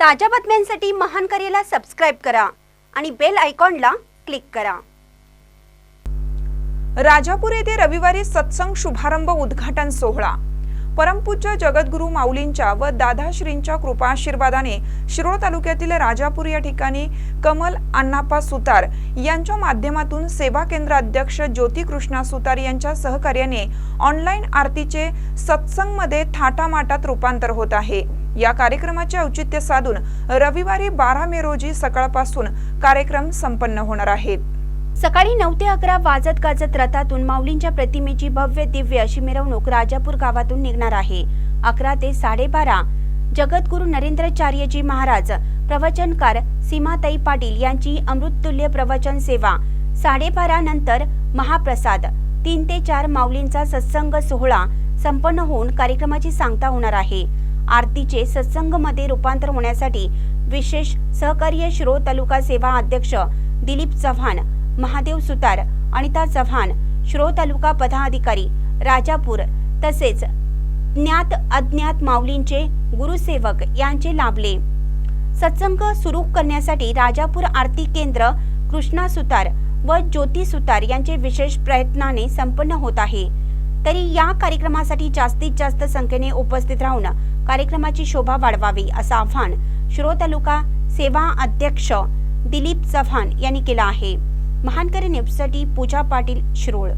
ताज्या बातम्यांसाठी महान करेला सबस्क्राईब करा आणि बेल आयकॉनला क्लिक करा. राजापूर येथे रविवारी सत्संग शुभारंभ उद्घाटन सोहळा. परमपूज्य जगद्गुरू माऊलींच्या व दादाश्रींच्या कृपाशीर्वादाने शिरोळ तालुक्यातील राजापूर या ठिकाणी कमल अण्णाप्पा सुतार यांच्या माध्यमातून सेवा केंद्र अध्यक्ष ज्योती कृष्णा सुतार यांच्या सहकार्याने ऑनलाईन आरतीचे सत्संगमध्ये थाटामाटात रूपांतर होत आहे. या कार्यक्रमाचे औचित्य साधून रविवारी बारा मे रोजी सकाळपासून कार्यक्रम संपन्न होणार आहेत. सकाळी नऊ ते अकरा वाजत गाजत रथातून माऊलींच्या प्रतिमेची भव्य दिव्य अशी मिरवणूक राजापूर गावातून निघणार आहे. अकरा ते साडेबारा. जगद्गुरू नरेंद्रचार्यजी महाराज प्रवचनकार सीमाताई पाटील यांची अमृततुल्य प्रवचन सेवा. साडेबारा नंतर महाप्रसाद. तीन ते चार माऊलींचा सत्संग सोहळा संपन्न होऊन कार्यक्रमाची सांगता होणार आहे. आरतीचे सत्संगमध्ये रूपांतर होण्यासाठी विशेष सहकार्य श्रो तालुका सेवा अध्यक्ष दिलीप चव्हाण महादेव सुतार अनिता चव्हाण श्रो तालुका पदाधिकारी राजापूर तसेच ज्ञात अज्ञात माऊलींचे गुरुसेवक यांचे लाभले. सत्संग सुरू करण्यासाठी राजापूर आरती केंद्र कृष्णा सुतार व ज्योती सुतार यांचे विशेष प्रयत्नाने संपन्न होत आहे. तरी या कार्यक्रमासाठी जास्तीत जास्त संख्येने उपस्थित राहून कार्यक्रमाची शोभा वाढवावी असं आव्हान श्रो तालुका सेवा अध्यक्ष दिलीप चव्हाण यांनी केलं आहे. महानकरी न्यूजसाठी पूजा पाटील शिरोळ